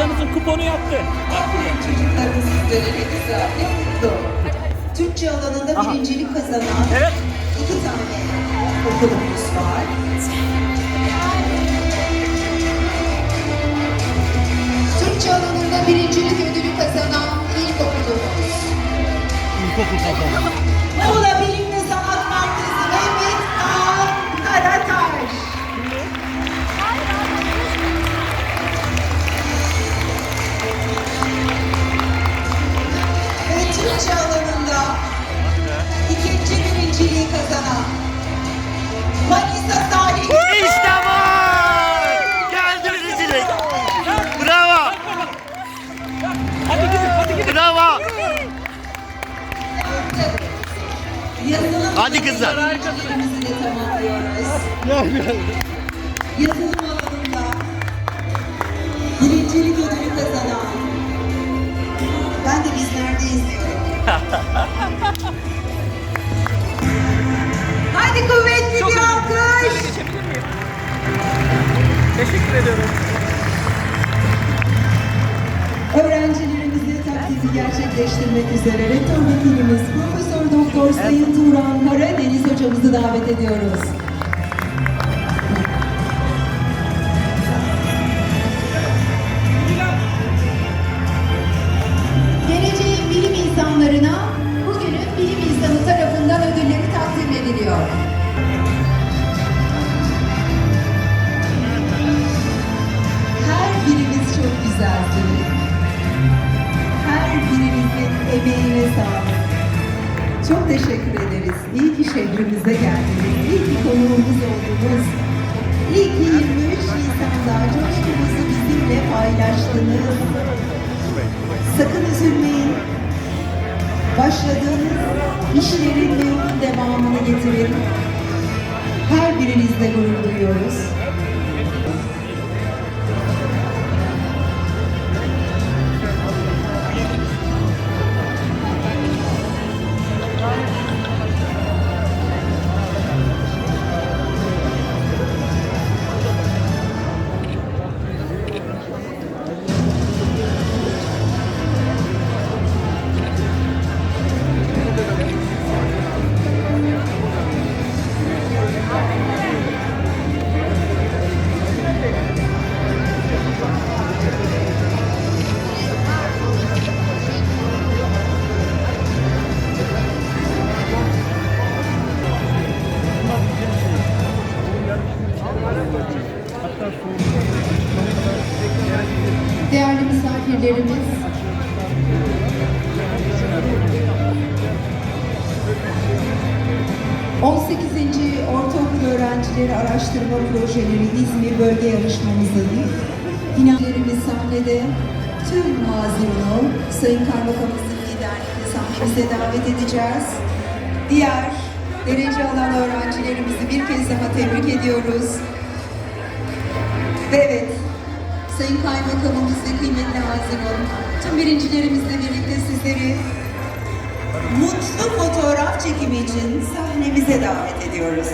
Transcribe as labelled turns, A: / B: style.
A: hocamızın kuponu yaptı.
B: Çocuklarımız sizlere ne güzel, ne mutlu. Türkçe alanında
A: Aha.
B: birincilik kazanan
A: Evet.
B: iki tane okulumuz var. Türkçe alanında birincilik ödülü kazanan ilkokulumuz.
A: İlkokul kazandı.
B: Muğla
A: Hadi
C: kızlar.
B: de tamamlıyoruz. Yazılım alanında birincilik ödülü kazanan ben de bizlerdeyiz diyorum. Hadi kuvvetli
A: Çok
B: bir alkış.
A: Teşekkür ediyorum.
B: Öğrencilerimizle takdimi gerçekleştirmek üzere rektör vekilimiz Profesör Doktor Sayın Turan Davet ediyoruz. Geleceğin bilim insanlarına bugünün bilim insanı tarafından ödülleri takdim ediliyor. Çok teşekkür ederiz. İyi ki şehrimize geldiniz. İyi ki konuğumuz oldunuz. İyi ki 23 Nisan'da coşkumuzu bizimle paylaştınız. Sakın üzülmeyin. Başladığınız işlerin ve devamını getirin. Her birinizle gurur duyuyoruz. Değerli misafirlerimiz, ...18. Ortaokul Öğrencileri Araştırma Projeleri İzmir Bölge Yarışmamızın... ...finallerimiz sahnede... ...tüm mazlumunu Sayın Kaymakamımızın liderliğinde sahnemize davet edeceğiz. Diğer derece alan öğrencilerimizi bir kez daha tebrik ediyoruz. Ve evet, Sayın Kaymakamımız ve kıymetli Haziran, tüm birincilerimizle birlikte sizleri mutlu fotoğraf çekimi için sahnemize davet ediyoruz.